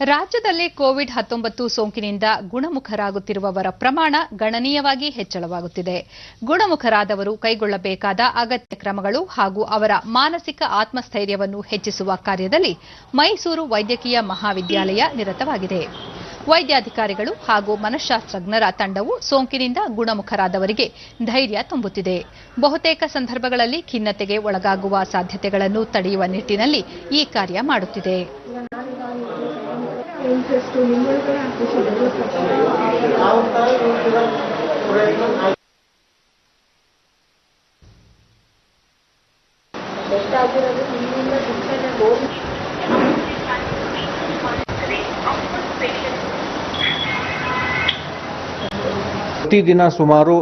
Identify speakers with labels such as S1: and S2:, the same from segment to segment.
S1: ರಾಜ್ಯದಲ್ಲಿ ಕೋವಿಡ್ ಹತ್ತೊಂಬತ್ತು ಸೋಂಕಿನಿಂದ ಗುಣಮುಖರಾಗುತ್ತಿರುವವರ ಪ್ರಮಾಣ ಗಣನೀಯವಾಗಿ ಹೆಚ್ಚಳವಾಗುತ್ತಿದೆ. ಗುಣಮುಖರಾದವರು ಕೈಗೊಳ್ಳಬೇಕಾದ ಅಗತ್ಯ ಕ್ರಮಗಳು ಹಾಗೂ ಅವರ ಮಾನಸಿಕ ಆತ್ಮಸ್ಥೈರ್ಯವನ್ನು ಹೆಚ್ಚಿಸುವ ಕಾರ್ಯದಲ್ಲಿ ಮೈಸೂರು ವೈದ್ಯಕೀಯ ಮಹಾವಿದ್ಯಾಲಯ ನಿರತವಾಗಿದೆ. ವೈದ್ಯಾಧಿಕಾರಿಗಳು ಹಾಗೂ ಮನಃಶಾಸ್ತ್ರಜ್ಞರ ತಂಡವು ಸೋಂಕಿನಿಂದ ಗುಣಮುಖರಾದವರಿಗೆ ಧೈರ್ಯ ತುಂಬುತ್ತಿದೆ. ಬಹುತೇಕ ಸಂದರ್ಭಗಳಲ್ಲಿ ಖಿನ್ನತೆಗೆ ಒಳಗಾಗುವ ಸಾಧ್ಯತೆಗಳನ್ನು ತಡೆಯುವ ನಿಟ್ಟಿನಲ್ಲಿ ಈ ಕಾರ್ಯ ಮಾಡುತ್ತಿದೆ.
S2: ಇಂಟ್ರೆಸ್ಟ್ ನಿಮ್ಮೊಳಗಡೆ ಆ ಖುಷಿ ಬರುತ್ತೆ ಎಷ್ಟಾಗಿರೋದು ನಿಮ್ಮಿಂದ ಶಿಕ್ಷಣ ಹೋಗಿ
S3: ಪ್ರತಿದಿನ ಸುಮಾರು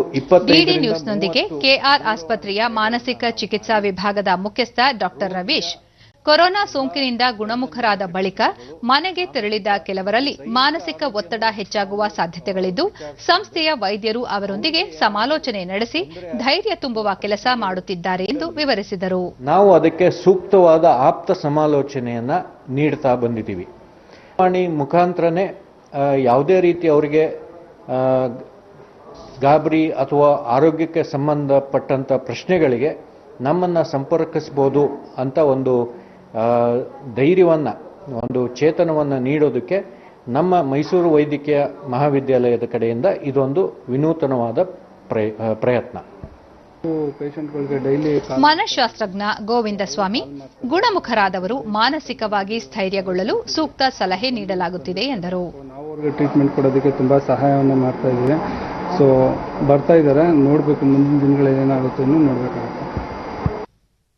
S1: ಡಿಡಿ ನ್ಯೂಸ್ನೊಂದಿಗೆ ಕೆಆರ್ ಆಸ್ಪತ್ರೆಯ ಮಾನಸಿಕ ಚಿಕಿತ್ಸಾ ವಿಭಾಗದ ಮುಖ್ಯಸ್ಥ ಡಾಕ್ಟರ್ ರವೀಶ್. ಕೊರೋನಾ ಸೋಂಕಿನಿಂದ ಗುಣಮುಖರಾದ ಬಳಿಕ ಮನೆಗೆ ತೆರಳಿದ ಕೆಲವರಲ್ಲಿ ಮಾನಸಿಕ ಒತ್ತಡ ಹೆಚ್ಚಾಗುವ ಸಾಧ್ಯತೆಗಳಿದ್ದು, ಸಂಸ್ಥೆಯ ವೈದ್ಯರು ಅವರೊಂದಿಗೆ ಸಮಾಲೋಚನೆ ನಡೆಸಿ ಧೈರ್ಯ ತುಂಬುವ ಕೆಲಸ ಮಾಡುತ್ತಿದ್ದಾರೆ ಎಂದು ವಿವರಿಸಿದರು.
S3: ನಾವು ಅದಕ್ಕೆ ಸೂಕ್ತವಾದ ಆಪ್ತ ಸಮಾಲೋಚನೆಯನ್ನ ನೀಡ್ತಾ ಬಂದಿದ್ದೀವಿ. ಮುಖಾಂತರನೇ ಯಾವುದೇ ರೀತಿ ಅವರಿಗೆ ಗಾಬರಿ ಅಥವಾ ಆರೋಗ್ಯಕ್ಕೆ ಸಂಬಂಧಪಟ್ಟಂತ ಪ್ರಶ್ನೆಗಳಿಗೆ ನಮ್ಮನ್ನ ಸಂಪರ್ಕಿಸ್ಬೋದು ಅಂತ ಒಂದು ಧೈರ್ಯವನ್ನ ಒಂದು ಚೇತನವನ್ನ ನೀಡೋದಕ್ಕೆ ನಮ್ಮ ಮೈಸೂರು ವೈದ್ಯಕೀಯ ಮಹಾವಿದ್ಯಾಲಯದ ಕಡೆಯಿಂದ ಇದೊಂದು ವಿನೂತನವಾದ ಪ್ರಯತ್ನ.
S1: ಮನಃಶಾಸ್ತ್ರಜ್ಞ ಗೋವಿಂದ ಸ್ವಾಮಿ ಗುಣಮುಖರಾದವರು ಮಾನಸಿಕವಾಗಿ ಸ್ಥೈರ್ಯಗೊಳ್ಳಲು ಸೂಕ್ತ ಸಲಹೆ ನೀಡಲಾಗುತ್ತಿದೆ ಎಂದರು.
S4: ನಾವು ಟ್ರೀಟ್ಮೆಂಟ್ ಕೊಡೋದಕ್ಕೆ ತುಂಬಾ ಸಹಾಯವನ್ನು ಮಾಡ್ತಾ ಇದ್ದೀವಿ. ಸೊ ಬರ್ತಾ ಇದ್ದಾರೆ. ನೋಡಬೇಕು ಮುಂದಿನ ದಿನಗಳಲ್ಲಿ ಏನಾಗುತ್ತೆ ನೋಡಬೇಕಾಗುತ್ತೆ.